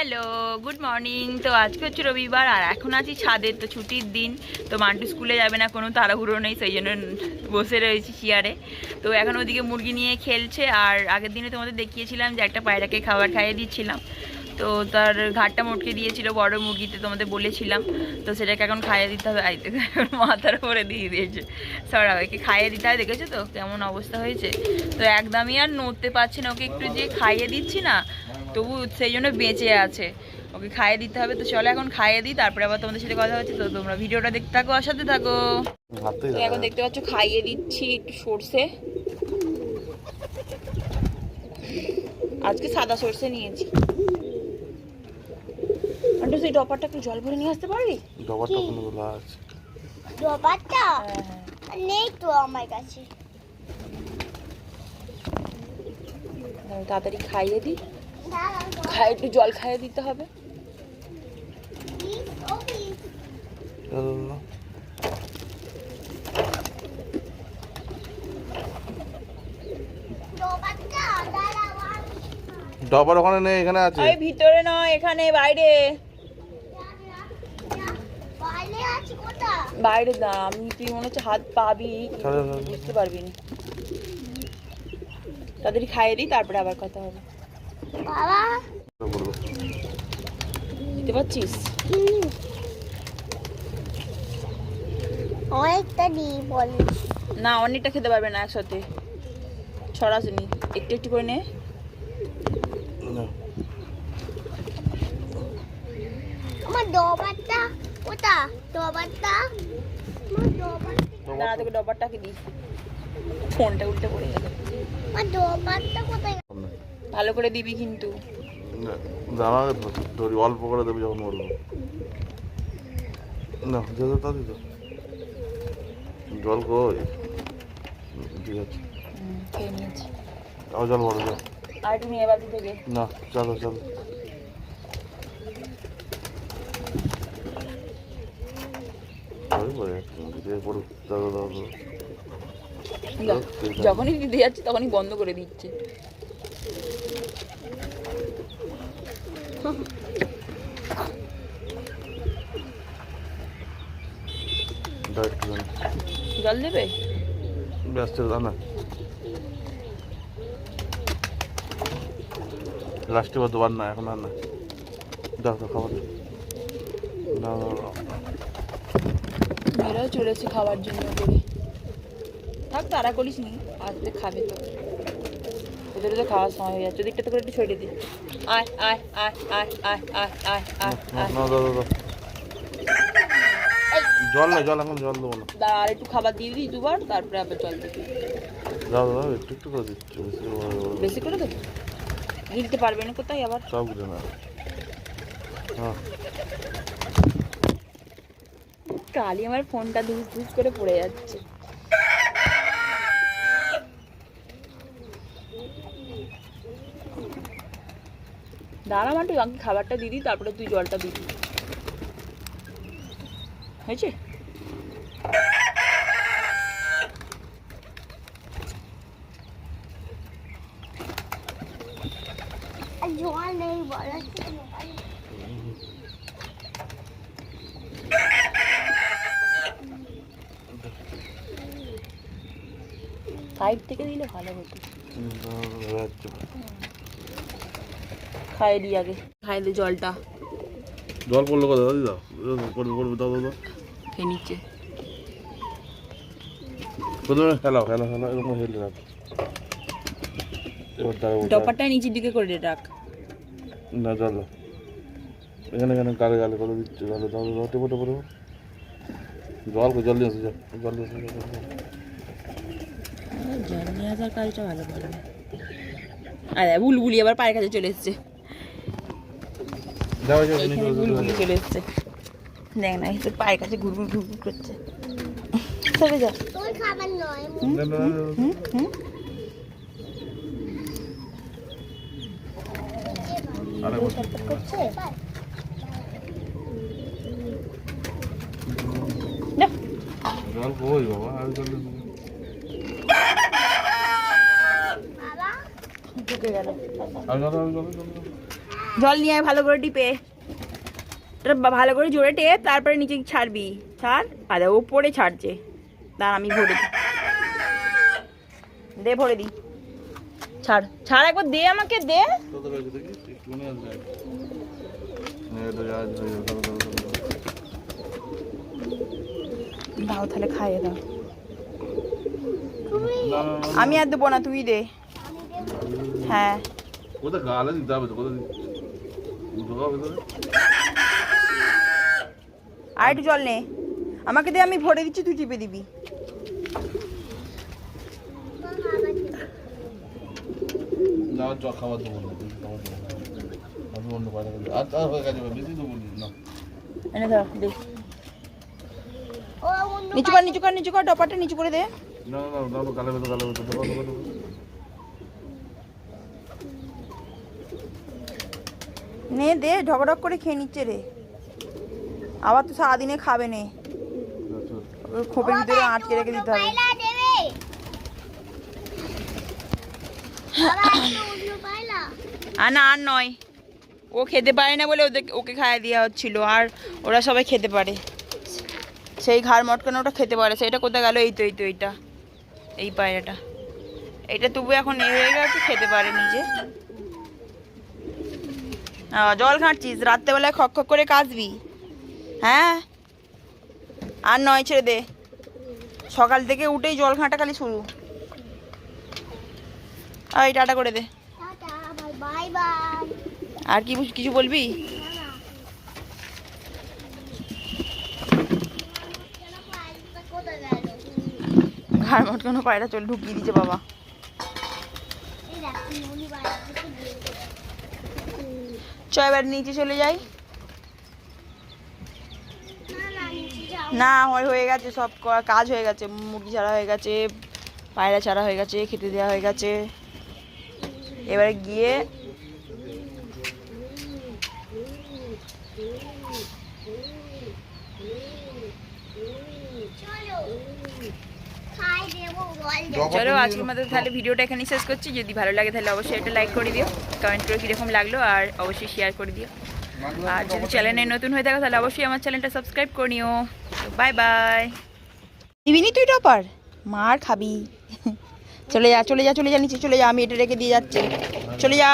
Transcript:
Hello good morning তো আজকে হচ্ছে রবিবার আর এখন আছি ছাদের তো ছুটির দিন। তো মান্টু স্কুলে যাবে না, কোনো তাড়াহুড়ো নেই, সেই জন্য বসে রয়েছি চেয়ারে তো এখন ওদিকে মুরগি নিয়ে খেলছে, আর আগের দিনে তোমাদের দেখিয়েছিলাম যে একটা পায়রাকে খাবার খাইয়ে দিচ্ছিলাম। তো তার ঘাটটা মটকে দিয়েছিল, বড় মুরগিতে তোমাদের বলেছিলাম। তো সেটাকে এখন খাইয়ে দিতে হবে। মাথার উপরে দিয়ে দিয়েছে। সরা, ওকে খাইয়ে দিতে হয়, দেখেছ তো? কেমন অবস্থা হয়েছে। তো একদমই আর নড়তে পারছি না, ওকে একটু যে খাইয়ে দিচ্ছি না তবু সেই জন্য বেঁচে আছে। ওকে খাইয়ে দিতে হবে। তো চলো এখন খাইয়ে দিই তারপরে আবার তোমাদের সাথে কথা হচ্ছে। তো তোমরা ভিডিওটা দেখতে থাকো আর সাথে থাকো। এখন দেখতে পাচ্ছ খাইয়ে দিচ্ছি একটু সর্ষে। আজকে সাদা সর্ষে নিয়েছি। আন্টু সেই টপারটা একটু জল ভরে নিয়ে আসতে পারবি? ডবারটা কোনো গুলো আছে রবারটা হ্যাঁ। নেই তো আমার কাছে। তাড়াতাড়ি খাইয়ে দিই। খাই একটু জল খাইয়ে দিতে হবে। ডবার ওখানে নেই এখানে আছে? ওই ভিতরে নয় এখানে বাইরে। বাইরে দা আমি তুই মনে হচ্ছে হাত পাবি? বুঝতে পারবি না তাড়াতাড়ি খাইয়ে দিই তারপরে আবার কথা হবে। বাবা। বলব দিতে পারছিস অনেকটা দিই বলে। না অনেকটা খেতে পারবে না একসাথে। ছড়াসনি একটু একটু করে নে। আমার ডবারটা কোথায় ডবারটা দাঁড়া তোকে ডবারটাকে দিই। ফোনটা উল্টে পড়ে গেল। আমার ডবারটা কোথায়। ভালো করে দিবি কিন্তু। না, দাঁড়া ধরি অল্প করে দেবে যখন বলব না যেতে তা দিত জল কই? ঠিক আছে। খেয়ে নিয়েছি। জল আর নিয়ে থেকে। না চলো চলো। দিয়ে যখনই দিতে যাচ্ছি তখনই বন্ধ করে দিচ্ছে। জল দেবে? ব্যস্ত না। লাস্টে দুবার না এখন আর না। দাও খাবার। মেয়েরাও চলেছে খাওয়ার জন্য করে। থাক তারা করিস নি আজকে খাবে তো। ওদের তো খাওয়ার সময় হয়ে যাচ্ছে ওদিকটা তো করে একটু ছড়িয়ে দিই। আয় আয় আয় জল না জল এখন জল দেবো না। দাঁড়া আর একটু খাবার দিয়ে দিই দুবার তারপরে আবার জল দিবি দাও দাও একটু একটু করে দিচ্ছি বেশি করে। দেবো গিলতে পারবে না কোথায় আবার? সবগুলো না হ্যাঁ। কালি আমার ফোনটা ধুস ধুস করে পড়ে যাচ্ছে। দাঁড়া মাটু আমাকে খাবারটা দিয়ে দিই তারপরে তুই জলটা দিবি। হয়েছে? জল নেই সাইড থেকে দিলে ভালো হতো। খাইয়ে দিই আগে। খাইয়ে দিই জলটা। জল পড়ল কথা দাদি দাও। পড়বে পড়বে দাও দাও খেয়ে নিচ্ছে। প্রথমে খেলাও খেলা খেলা এরকম হেলে রাখ ডপারটা নিচের দিকে করে রাখ। না জল এখানে এখানে গালে গালে করে দিচ্ছে গালে দাও দাও টেপো টেপো টেপো। জল কই জলদি আসে জল জলদি আসে জল নিয়ে আসার কাজটা ভালো করে আরে বুলবুলি আবার পায়ের কাছে চলে এসছে। দেখ না এসে কাছে ঘুরঘুর ঘুরঘুর করছে। চলে যাও। জল কই বাবা? আর জল। নিয়ে ভালো করে টিপে ভালো করে জোরে টেপ তারপরে নিচে ছাড়বি। ছাড়, আরে ওপরে ছাড়ছে। দাঁড়া, আমি ভরে দিই। দে, ভরে দিই। ছাড় ছাড় একবার, দে আমাকে, দে। দাও তাহলে, খাইয়ে দাও। আমি আর দেবো না, তুই দে। হ্যাঁ। ওটা গালে দিতে হবে কোথায় আর একটু জল নে। আমাকে দে আমি ভরে দিচ্ছি তুই টিপে দিবি। খাবার আমি অন্য আর হয়ে গেছে বেশি না। এনে দে। নিচু কর নিচু কর নিচু কর ডপারটা নিচু করে দে। না না না ভেতর গালে ভেতর দেবো দেবো দেবো নে দে ঢকঢক করে খেয়ে নিচ্ছে রে। আবার তো সারাদিনে খাবে নে। খোপের ভিতরে আটকে রেখে দিতে হবে। আর না আর নয়। ও খেতে পারে না বলে ওদের ওকে খাইয়ে দেওয়া হচ্ছিল। আর ওরা সবাই খেতে পারে। সেই ঘাড় মটকানো ওটা খেতে পারে। সেটা কোথায় গেল? এই তো এই তো এইটা। এই পায়রাটা। এটা তবু এখন এ হয়ে গেছে খেতে পারে নিজে। জল ঘাঁটছিস রাত্রেবেলায় খক খক করে কাচবি হ্যাঁ? আর নয় ছেড়ে দে। সকাল থেকে উঠেই জল ঘাঁটা খালি শুরু। এই টাটা করে দে। আর কি কিছু বলবি? ঘাড় মটকানো পায়রা চল ঢুকিয়ে দিচ্ছে বাবা এই দেখ, ননি পায়লাটাকে দিয়ে দে। চ এবার নিচে চলে যাই না। না হয়ে গেছে সব কাজ হয়ে গেছে, মুরগি ছাড়া হয়ে গেছে, পায়রা ছাড়া হয়ে গেছে, খেতে দেওয়া হয়ে গেছে এবারে গিয়ে চলো। খাই দেবো, বল দেবো। চলো আজকের মতো তাহলে ভিডিওটা এখানে শেষ করছি। যদি ভালো লাগে তাহলে অবশ্যই একটা লাইক করে দিও কমেন্ট করে কীরকম লাগল আর অবশ্যই শেয়ার করে দিও। আর যদি চ্যানেলে নতুন হয়ে থাকো তাহলে অবশ্যই আমার চ্যানেলটা সাবস্ক্রাইব করে নিও। বাই বাই নিবিনি তুই টপার? মার খাবি। চলে যা চলে যা চলে যা নিচে চলে যা আমি এটা রেখে দিয়ে যাচ্ছি। চলে যা।